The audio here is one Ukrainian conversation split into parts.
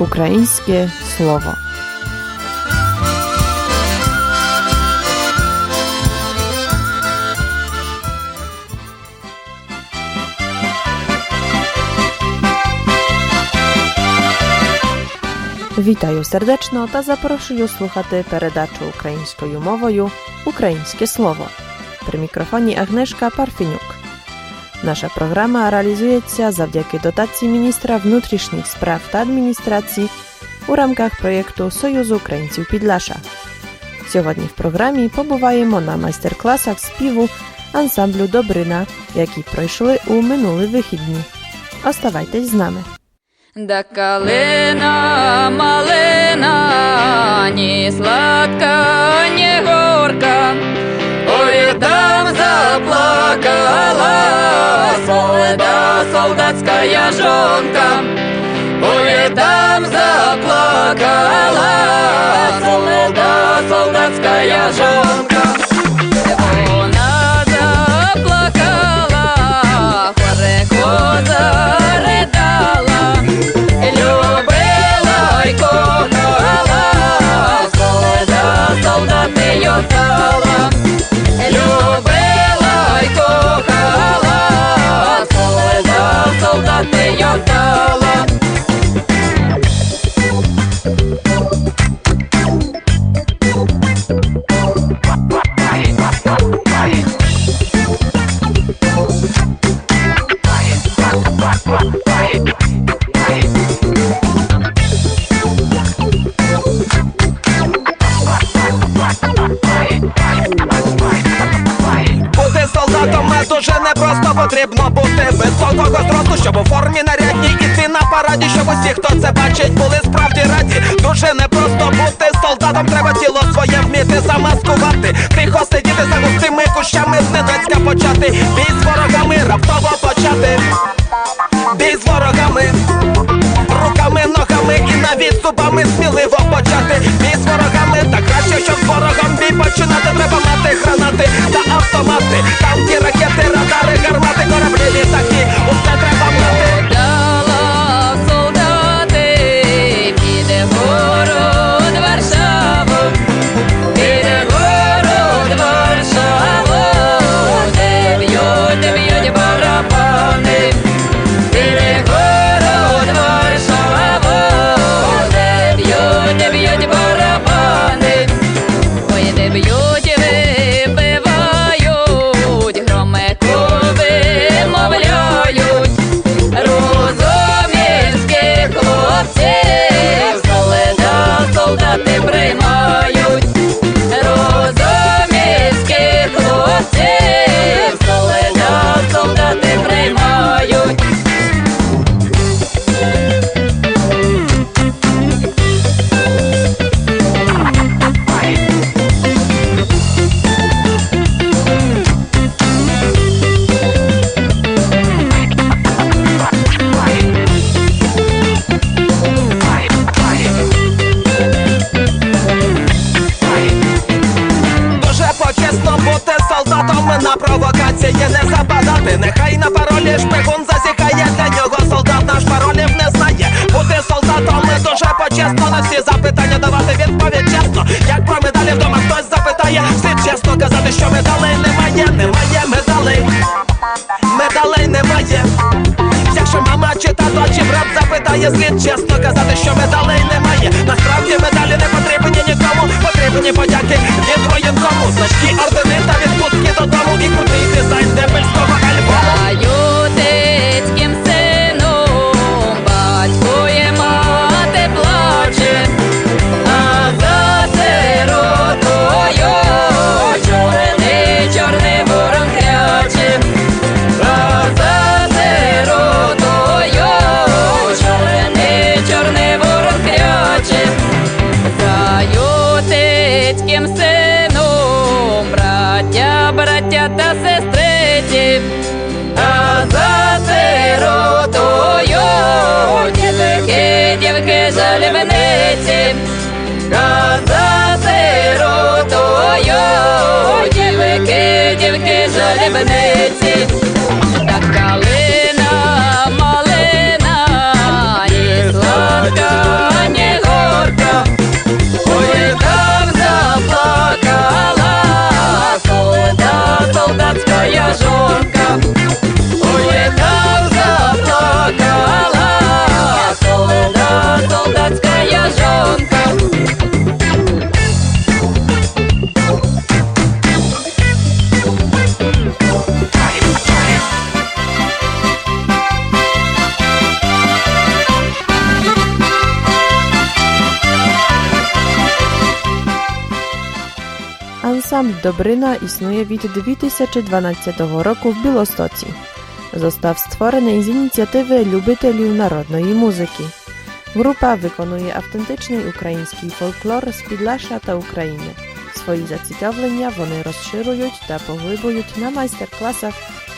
Українське слово. Вітаю сердечно та запрошую слухати передачу українською мовою Українське слово. При мікрофоні Агнешка Наша програма реалізується завдяки дотації міністра внутрішніх справ та адміністрації у рамках проєкту Союзу українців Підлаша. Сьогодні в програмі побуваємо на майстер-класах співу ансамблю Добрина, які пройшли у минулі вихідні. Оставайтесь з нами. Да калина малина, ні сладка, ні горка, ой, там заплакала солода солдатская жонка, ой, там заплакала солода солдатская жонка. Вона заплакала, заридала, любила й кохала, солода солдати йотала, любила Natal. Замаскувати. Тихо сидіти за густими кущами, зненацька почати. Бій з ворогами, раптово не западати. Нехай на паролі шпигун засікає для нього солдат наш паролів не знає. Бути солдатом дуже почесно на всі запитання давати відповідь чесно. Як про медалі вдома хтось запитає, всі чесно казати, що медалей немає, немає медалей. Медалей немає. Якщо мама чи тато чи брат запитає, слід чесно казати, що медалей немає. Насправді медалі не потрібні нікому, потрібні подяки від воєнкому. Значки, жалібниці, ротою, дівки, дівки жалібниці, Добрина існує від 2012 року в Білостоці. Został stworzony z inicjatywy любителів народної музики. Група виконує автентичний український фольклор з Підлаша та України. Свої зацікавлення вони розширюють та поглиблюють на майстер-класах,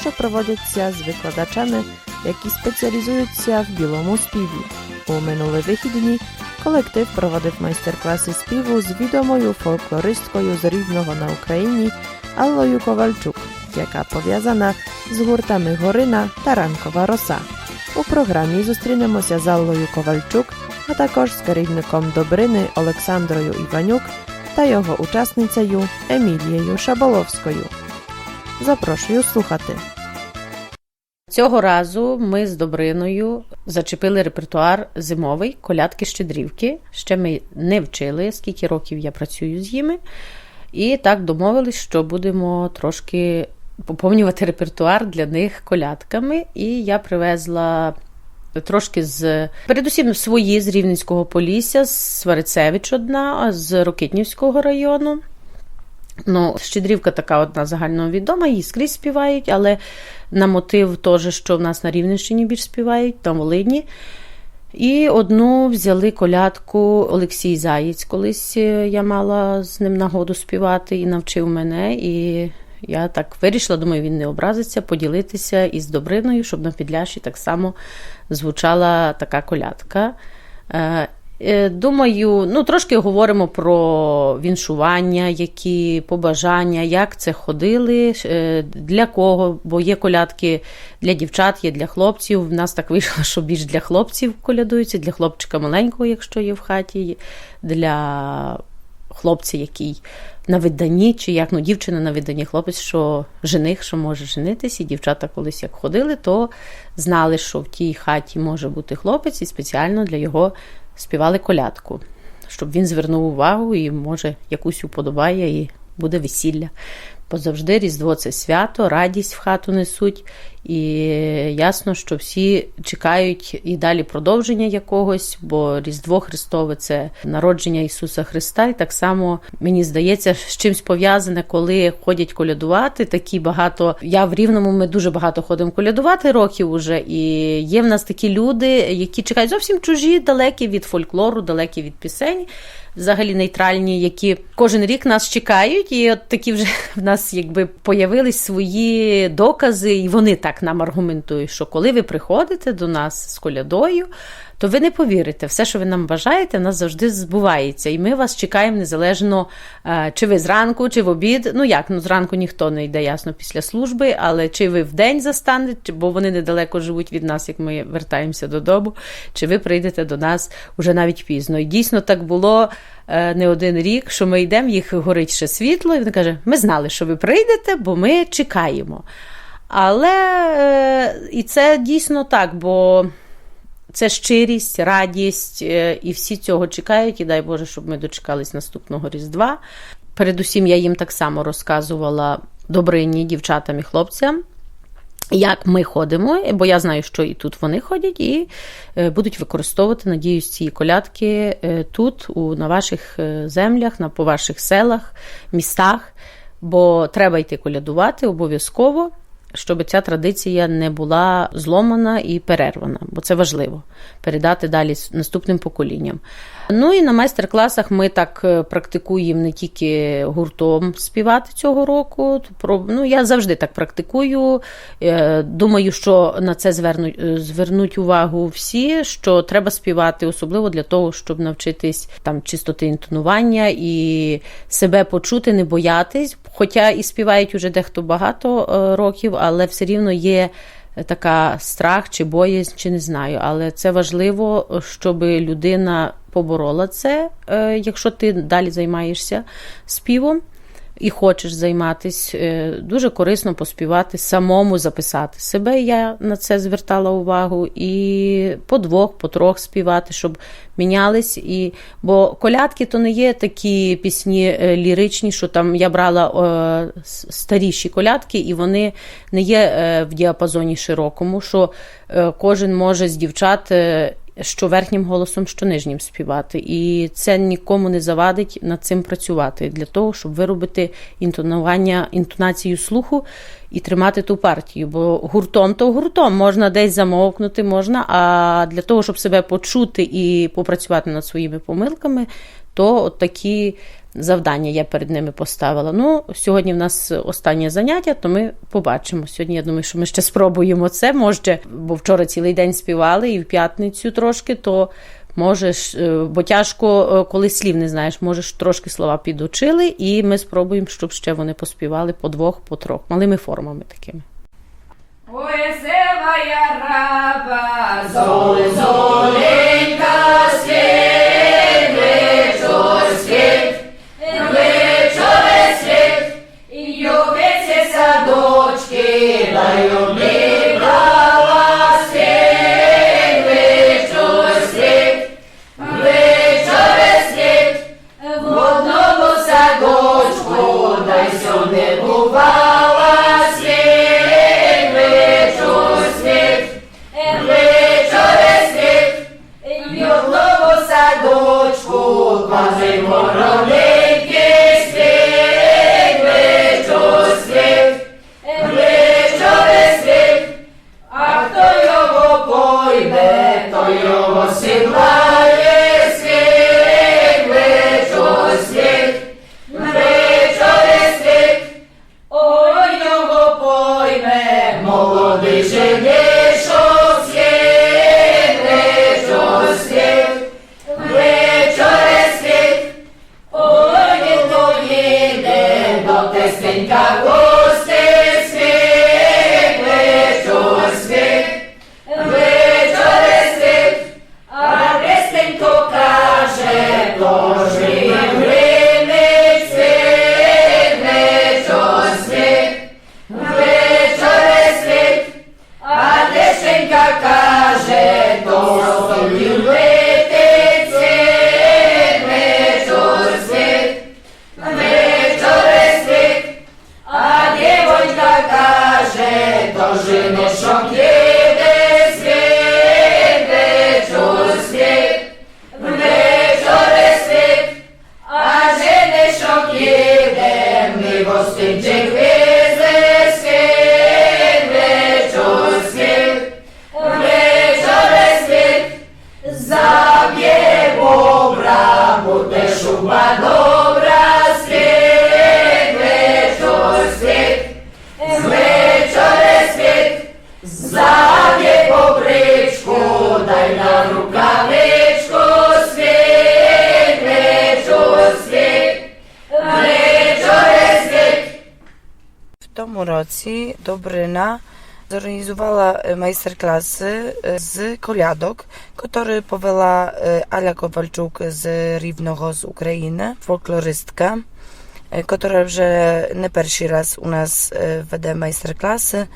що проводяться з викладачами, які спеціалізуються в білому співі. У минулі вихідні колектив проводив майстер-класи співу з відомою фольклористкою з Рівного на Україні Аллою Ковальчук, яка пов'язана з гуртами Горина та Ранкова роса. У програмі зустрінемося з Аллою Ковальчук, а також з керівником Добрини Олександрою Іванюк та його учасницею Емілією Шаболовською. Запрошую слухати. Цього разу ми з Добриною зачепили репертуар зимовий колядки щедрівки. Ще ми не вчили, скільки років я працюю з ними. І так домовились, що будемо трошки поповнювати репертуар для них колядками. І я привезла трошки з передусім свої з Рівненського Полісся, з Сварицевич одна, з Рокитнівського району. Ну, Щедрівка така одна загальновідома, її скрізь співають, але на мотив теж, що в нас на Рівненщині більш співають, на Волині. І одну взяли колядку Олексій Заєць. Колись е, я мала з ним нагоду співати і навчив мене. І я так вирішила, думаю, він не образиться, поділитися із Добриною, щоб на Підляші так само звучала така колядка. Е, Думаю, ну трошки говоримо про віншування, які побажання, як це ходили, е, для кого, бо є колядки для дівчат, є для хлопців. В нас так вийшло, що більш для хлопців колядуються, для хлопчика маленького, якщо є в хаті, для хлопця, який на виданні, чи як ну, дівчина на виданні, хлопець, що жених, що може женитись, і дівчата колись як ходили, то знали, що в тій хаті може бути хлопець, і спеціально для його співали колядку, щоб він звернув увагу і, може, якусь уподобає, і буде весілля. Бо завжди Різдво це свято, радість в хату несуть, і ясно, що всі чекають і далі продовження якогось, бо Різдво Христове це народження Ісуса Христа. І так само мені здається, з чимось пов'язане, коли ходять колядувати. Такі багато. Я в Рівному ми дуже багато ходимо колядувати років уже. І є в нас такі люди, які чекають зовсім чужі, далекі від фольклору, далекі від пісень взагалі нейтральні, які кожен рік нас чекають, і от такі вже в нас якби появились свої докази, і вони так нам аргументують, що коли ви приходите до нас з колядою, то ви не повірите, все, що ви нам бажаєте, нас завжди збувається. І ми вас чекаємо незалежно, е, чи ви зранку, чи в обід. Ну як, ну зранку ніхто не йде ясно після служби, але чи ви в день застанете, бо вони недалеко живуть від нас, як ми вертаємося додому, чи ви прийдете до нас уже навіть пізно. І дійсно так було. е, Не один рік, що ми йдемо, їх горить ще світло, і він каже: ми знали, що ви прийдете, бо ми чекаємо. Але е, і це дійсно так, бо це щирість, радість, е, і всі цього чекають. І дай Боже, щоб ми дочекались наступного Різдва. Передусім, я їм так само розказувала добрині дівчатам і хлопцям. Як ми ходимо, бо я знаю, що і тут вони ходять, і е, будуть використовувати, надіюсь, ці колядки тут, у, на ваших землях, на по ваших селах, містах. Бо треба йти колядувати обов'язково, щоб ця традиція не була зломана і перервана, бо це важливо передати далі наступним поколінням. Ну і на майстер-класах ми так е, практикуємо не тільки гуртом співати цього року. Ну, я завжди так практикую. Е, Думаю, що на це звернуть, е, звернуть увагу всі, що треба співати, особливо для того, щоб навчитись там чистоти інтонування і себе почути, не боятись. Хоча і співають уже дехто багато років, але все рівно є така страх чи боязнь, чи не знаю. Але це важливо, щоб людина поборола це, е, якщо ти далі займаєшся співом. І хочеш займатися, е, дуже корисно поспівати, самому записати себе. Я на це звертала увагу, і по двох, по трьох співати, щоб мінялись. І... Бо колядки то не є такі пісні е, ліричні, що там я брала е, старіші колядки, і вони не є е, в діапазоні широкому, що кожен може з дівчат. Що верхнім голосом, що нижнім співати. І це нікому не завадить над цим працювати для того, щоб виробити інтонування, інтонацію слуху і тримати ту партію. Бо гуртом то гуртом можна десь замовкнути, можна. А для того, щоб себе почути і попрацювати над своїми помилками, то от такі завдання я перед ними поставила. Ну, сьогодні в нас останнє заняття, то ми побачимо. Сьогодні я думаю, що ми ще спробуємо це. Може, бо вчора цілий день співали і в п'ятницю трошки, то можеш, е, бо тяжко, е, коли слів не знаєш, можеш трошки слова підучили, і ми спробуємо, щоб ще вони поспівали по двох, по трьох, малими формами такими. Весела Dobryna zorganizowała e, masterklasy e, z koliadok, które powela e, Alia Kowalczuk z Rivnoho z Ukrainy, folklorystka, która że nie pierwszy raz u nas wede masterklasy.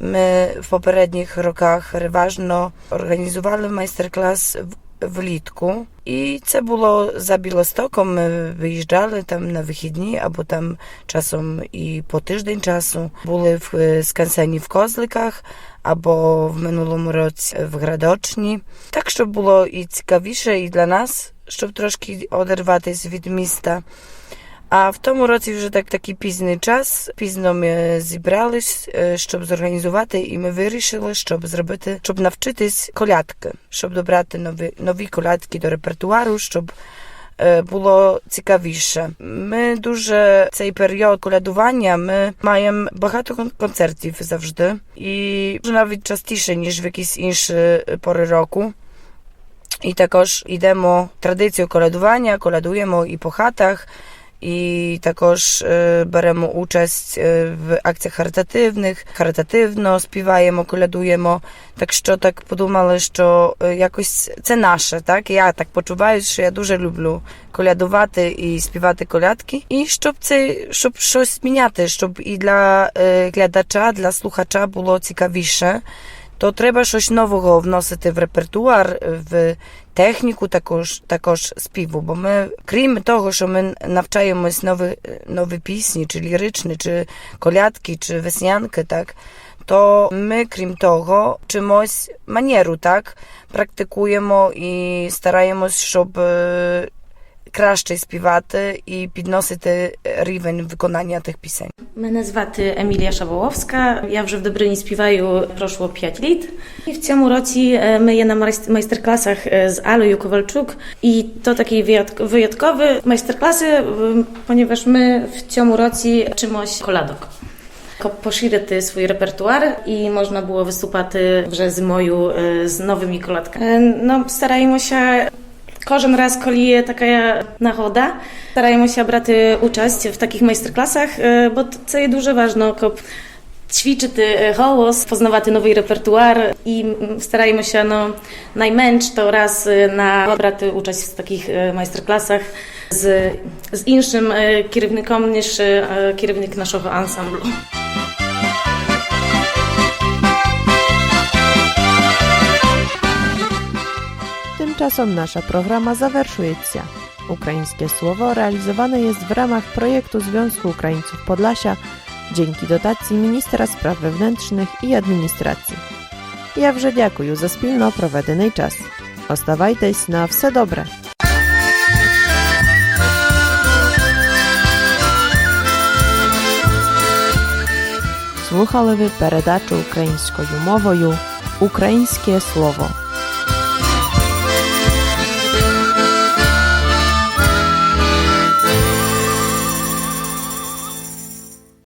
My w poprzednich rokach ważno organizowali masterclass w влітку. І це було за Білостоком. Ми виїжджали там на вихідні або там часом і по тиждень часу. Були в е, скансені в Козликах або в минулому році в Градочні. Так, щоб було і цікавіше, і для нас, щоб трошки одерватись від міста. А в тому році вже так такий пізній час. Пізно ми зібрались, е, щоб зорганізувати, і ми вирішили, щоб зробити, щоб навчитись колядки, щоб добрати нові, нові колядки до репертуару, щоб е, було цікавіше. Ми дуже цей період колядування ми маємо багато кон- концертів завжди, і вже навіть частіше ніж в якісь інші е, пори року. І також йдемо традицію колядування, колядуємо і по хатах, і також беремо участь в акціях харитативних, харитативно співаємо, колядуємо. Так що так подумали, що якось це наше, так? Я так почуваю, що я дуже люблю колядувати і співати колядки. І щоб це, щоб щось міняти, щоб і для глядача, для слухача було цікавіше. То треба щось нового вносити в репертуар, в техніку також, також співу. Бо ми, крім того, що ми навчаємось нові, нові пісні, чи ліричні, чи колядки, чи веснянки, так, то ми, крім того, чимось манеру, так, практикуємо і стараємось, щоб е, краще співати і підносити рівень виконання тих пісень. Мене звати Емілія Шаволовська. Я вже в Добрині співаю пройшло 5 літ. І в цьому році е, ми є на майст- майстер-класах е, з Алою Ковальчук. І to такий wyjątk- wyjątkowy майстер-класи, е, ponieważ ми в цьому році чимось колядок. Щоб поширити свій репертуар і можна було виступати вже зимою е, з новими колядками. Е, No, стараємося Кожен Kożem raz kolije taka nachoda. Starają się braty uczestniczyć w takich majsterklasach, e, bo to jest dużo ważne. Ćwiczy ty e, hołos, poznawa ty nowy repertuar i mm, starajmy się no, najmęcz to raz e, na braty uczać w takich majsterklasach z, z innym kierownikom niż kierownik naszego ansamblu. Tymczasem nasza programa zawerszujecie. Ukraińskie słowo realizowane jest w ramach projektu Związku Ukraińców Podlasia dzięki dotacji Ministra Spraw Wewnętrznych i Administracji. Ja вже дякую за спільно проведений час. Оставайтесь на все добре. Слухали ви передачу українською мовою Українське слово.